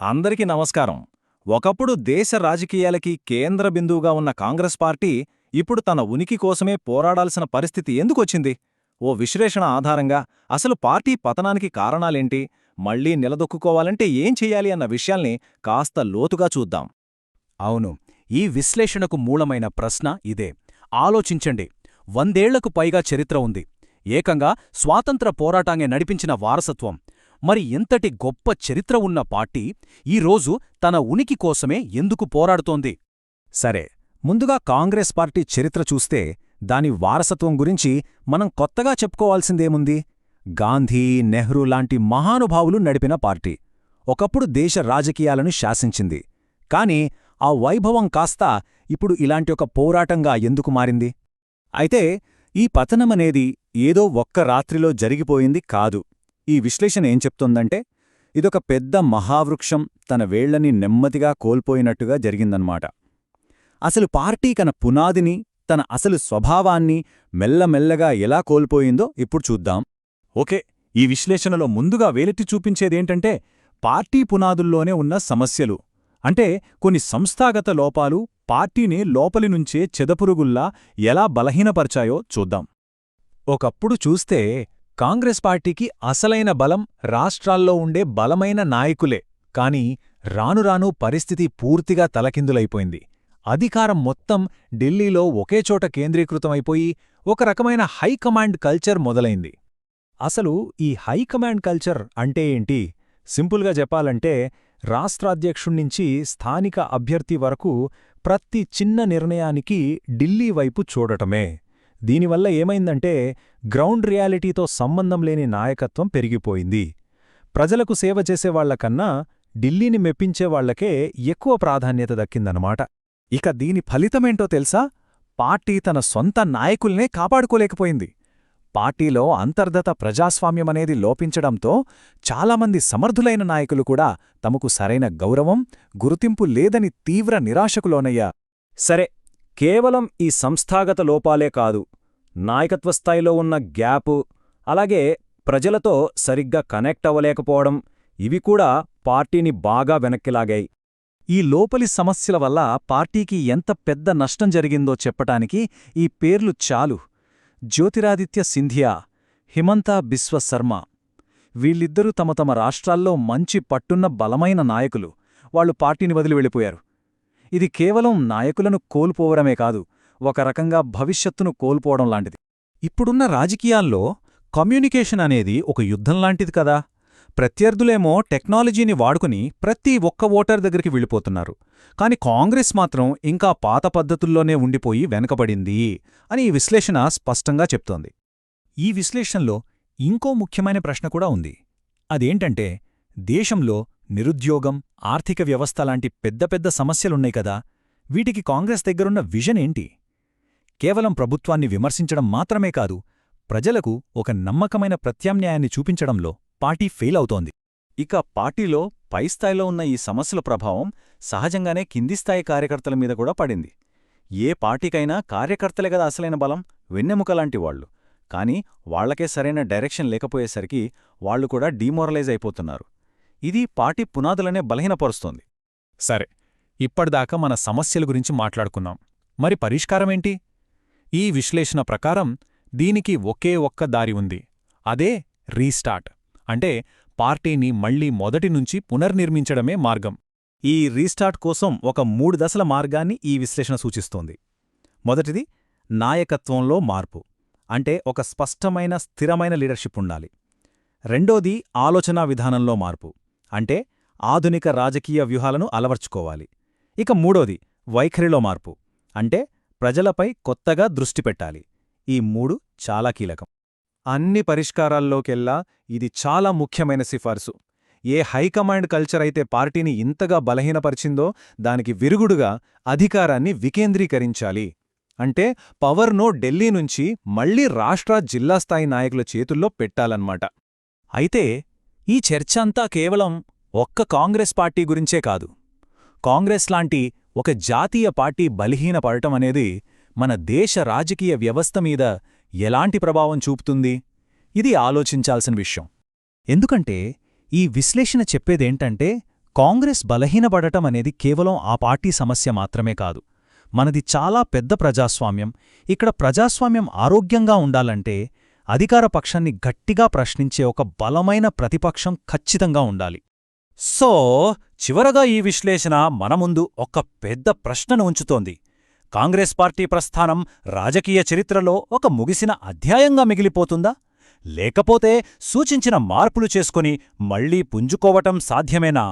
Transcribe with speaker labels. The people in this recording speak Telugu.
Speaker 1: అందరికీ నమస్కారం. ఒకప్పుడు దేశ రాజకీయాలకి కేంద్ర బిందువుగా ఉన్న కాంగ్రెస్ పార్టీ ఇప్పుడు తన ఉనికి కోసమే పోరాడాల్సిన పరిస్థితి ఎందుకొచ్చింది? ఓ విశ్లేషణ ఆధారంగా అసలు పార్టీ పతనానికి కారణాలేంటి? మళ్ళీ నిలదొక్కుకోవాలంటే ఏం చెయ్యాలి అన్న విషయాల్ని కాస్త లోతుగా చూద్దాం.
Speaker 2: అవును ఈ విశ్లేషణకు మూలమైన ప్రశ్న ఇదే. ఆలోచించండి. వందేళ్ళకు పైగా చరిత్ర ఉంది. ఏకంగా స్వాతంత్ర పోరాటాన్ని నడిపించిన వారసత్వం. మరి ఎంతటి గొప్ప చరిత్ర ఉన్న పార్టీ ఈరోజు తన ఉనికి కోసమే ఎందుకు పోరాడుతోంది?
Speaker 1: సరే ముందుగా కాంగ్రెస్ పార్టీ చరిత్ర చూస్తే దాని వారసత్వం గురించి మనం కొత్తగా చెప్పుకోవాల్సిందేముంది? గాంధీ నెహ్రూ లాంటి మహానుభావులు నడిపిన పార్టీ. ఒకప్పుడు దేశ రాజకీయాలను శాసించింది. కాని ఆ వైభవం కాస్త ఇప్పుడు ఇలాంటి ఒక పోరాటంగా ఎందుకు మారింది? అయితే ఈ పతనమనేది ఏదో ఒక్క రాత్రిలో జరిగిపోయింది కాదు. ఈ విశ్లేషణ ఏం చెప్తోందంటే ఇదొక పెద్ద మహావృక్షం తన వేళ్ళని నెమ్మదిగా కోల్పోయినట్టుగా జరిగిందన్నమాట అసలు పార్టీ కన పునాదిని తన అసలు స్వభావాన్ని మెల్లమెల్లగా ఎలా కోల్పోయిందో ఇప్పుడు చూద్దాం. ఓకే ఈ విశ్లేషణలో ముందుగా వేలెట్టి చూపించేదేంటంటే పార్టీ పునాదుల్లోనే ఉన్న సమస్యలు. అంటే కొన్ని సంస్థాగత లోపాలు పార్టీని లోపలి నుంచే చెదపురుగుల్లా ఎలా బలహీనపరిచాయో చూద్దాం. ఒకప్పుడు చూస్తే కాంగ్రెస్ పార్టీకి అసలైన బలం రాష్ట్రాల్లో ఉండే బలమైన నాయకులే. కాని రానురాను పరిస్థితి పూర్తిగా తలకిందులైపోయింది. అధికారం మొత్తం ఢిల్లీలో ఒకేచోట కేంద్రీకృతమైపోయి ఒక రకమైన హైకమాండ్ కల్చర్ మొదలైంది. అసలు ఈ హైకమాండ్ కల్చర్ అంటే ఏంటి? సింపుల్గా చెప్పాలంటే రాష్ట్రాధ్యక్షుణ్ణించి స్థానిక అభ్యర్థి వరకు ప్రతి చిన్న నిర్ణయానికి ఢిల్లీ వైపు చూడటమే. దీనివల్ల ఏమైందంటే గ్రౌండ్ రియాలిటీతో సంబంధం లేని నాయకత్వం పెరిగిపోయింది. ప్రజలకు సేవ చేసేవాళ్ళకన్నా ఢిల్లీని మెప్పించేవాళ్ళకే ఎక్కువ ప్రాధాన్యత దక్కిందనమాట. ఇక దీని ఫలితమేంటో తెలుసా? పార్టీ తన సొంత నాయకుల్నే కాపాడుకోలేకపోయింది. పార్టీలో అంతర్గత ప్రజాస్వామ్యమనేది లోపించడంతో చాలామంది సమర్థులైన నాయకులు కూడా తమకు సరైన గౌరవం గుర్తింపు లేదని తీవ్ర నిరాశకులోనయ్యా సరే కేవలం ఈ సంస్థాగత లోపాలే కాదు నాయకత్వస్థాయిలో ఉన్న గ్యాపు అలాగే ప్రజలతో సరిగ్గా కనెక్ట్ అవ్వలేకపోవడం ఇవి కూడా పార్టీని బాగా వెనక్కిలాగాయి ఈ లోపలి సమస్యల వల్ల పార్టీకి ఎంత పెద్ద నష్టం జరిగిందో చెప్పటానికి ఈ పేర్లు చాలు. జ్యోతిరాదిత్య సింధియా హిమంతా బిశ్వ శర్మ. వీళ్ళిద్దరూ తమ తమ రాష్ట్రాల్లో మంచి పట్టున్న బలమైన నాయకులు. వాళ్ళు పార్టీని వదిలి వెళ్ళిపోయారు. ఇది కేవలం నాయకులను కోల్పోవడమే కాదు ఒక రకంగా భవిష్యత్తును కోల్పోవడం లాంటిది. ఇప్పుడున్న రాజకీయాల్లో కమ్యూనికేషన్ అనేది ఒక యుద్ధంలాంటిది కదా. ప్రత్యర్థులేమో టెక్నాలజీని వాడుకుని ప్రతి ఒక్క ఓటర్ దగ్గరికి వెళ్ళిపోతున్నారు. కాని కాంగ్రెస్ మాత్రం ఇంకా పాత పద్ధతుల్లోనే ఉండిపోయి వెనకబడింది అని ఈ విశ్లేషణ స్పష్టంగా చెప్తోంది. ఈ విశ్లేషణలో ఇంకో ముఖ్యమైన ప్రశ్న కూడా ఉంది. అదేంటంటే దేశంలో నిరుద్యోగం ఆర్థిక వ్యవస్థ లాంటి పెద్ద పెద్ద సమస్యలున్నాయి కదా వీటికి కాంగ్రెస్ దగ్గరున్న విజన్ ఏంటి? కేవలం ప్రభుత్వాన్ని విమర్శించడం మాత్రమే కాదు ప్రజలకు ఒక నమ్మకమైన ప్రత్యామ్నాయాన్ని చూపించడంలో పార్టీ ఫెయిల్ అవుతోంది. ఇక పార్టీలో పైస్థాయిలో ఉన్న ఈ సమస్యల ప్రభావం సహజంగానే కిందిస్థాయి కార్యకర్తల మీద కూడా పడింది. ఏ పార్టీకైనా కార్యకర్తలే కదా అసలైన బలం వెన్నెముకలాంటి వాళ్ళు కాని వాళ్ళకే సరైన డైరెక్షన్ లేకపోయేసరికి వాళ్ళు కూడా డీమోరలైజ్ అయిపోతున్నారు. ఇది పార్టీ పునాదులనే బలహీనపరుస్తోంది. సరే ఇప్పటిదాకా మన సమస్యల గురించి మాట్లాడుకున్నాం. మరి పరిష్కారమేంటి? ఈ విశ్లేషణ ప్రకారం దీనికి ఒకే ఒక్క దారి ఉంది. అదే రీస్టార్ట్. అంటే పార్టీని మళ్ళీ మొదటి నుంచి పునర్నిర్మించడమే మార్గం. ఈ రీస్టార్ట్ కోసం ఒక మూడు దశల మార్గాన్ని ఈ విశ్లేషణ సూచిస్తోంది. మొదటిది నాయకత్వంలో మార్పు. అంటే ఒక స్పష్టమైన స్థిరమైన లీడర్షిప్ ఉండాలి. రెండోది ఆలోచనా విధానంలో మార్పు. అంటే ఆధునిక రాజకీయ వ్యూహాలను అలవర్చుకోవాలి. ఇక మూడోది వైఖరిలో మార్పు. అంటే ప్రజలపై కొత్తగా దృష్టి పెట్టాలి. ఈ మూడు చాలా కీలకం. అన్ని పరిష్కారాల్లోకెల్లా ఇది చాలా ముఖ్యమైన సిఫార్సు. ఏ హైకమాండ్ కల్చర్ అయితే పార్టీని ఇంతగా బలహీనపరిచిందో దానికి విరుగుడుగా అధికారాన్ని వికేంద్రీకరించాలి. అంటే పవర్నో ఢిల్లీ నుంచి మళ్ళీ రాష్ట్ర జిల్లా స్థాయి నాయకుల చేతుల్లో పెట్టాలన్నమాట. అయితే ఈ చర్చ అంతా కేవలం ఒక్క కాంగ్రెస్ పార్టీ గురించే కాదు. కాంగ్రెస్ లాంటి ఒక జాతీయ పార్టీ బలహీనపడటం అనేది మన దేశ రాజకీయ వ్యవస్థ మీద ఎలాంటి ప్రభావం చూపుతుంది? ఇది ఆలోచించాల్సిన విషయం. ఎందుకంటే ఈ విశ్లేషణ చెప్పేదేంటంటే
Speaker 3: కాంగ్రెస్ బలహీనపడటం అనేది కేవలం ఆ పార్టీ సమస్య మాత్రమే కాదు. మనది చాలా పెద్ద ప్రజాస్వామ్యం. ఇక్కడ ప్రజాస్వామ్యం ఆరోగ్యంగా ఉండాలంటే అధికారపక్షాన్ని గట్టిగా ప్రశ్నించే ఒక బలమైన ప్రతిపక్షం ఖచ్చితంగా ఉండాలి.
Speaker 1: సో చివరగా ఈ విశ్లేషణ మన ముందు ఒక పెద్ద ప్రశ్నను ఉంచుతోంది. కాంగ్రెస్ పార్టీ ప్రస్థానం రాజకీయ చరిత్రలో ఒక ముగిసిన అధ్యాయంగా మిగిలిపోతుందా? లేకపోతే సూచించిన మార్పులు చేసుకుని మళ్ళీ పుంజుకోవటం సాధ్యమేనా?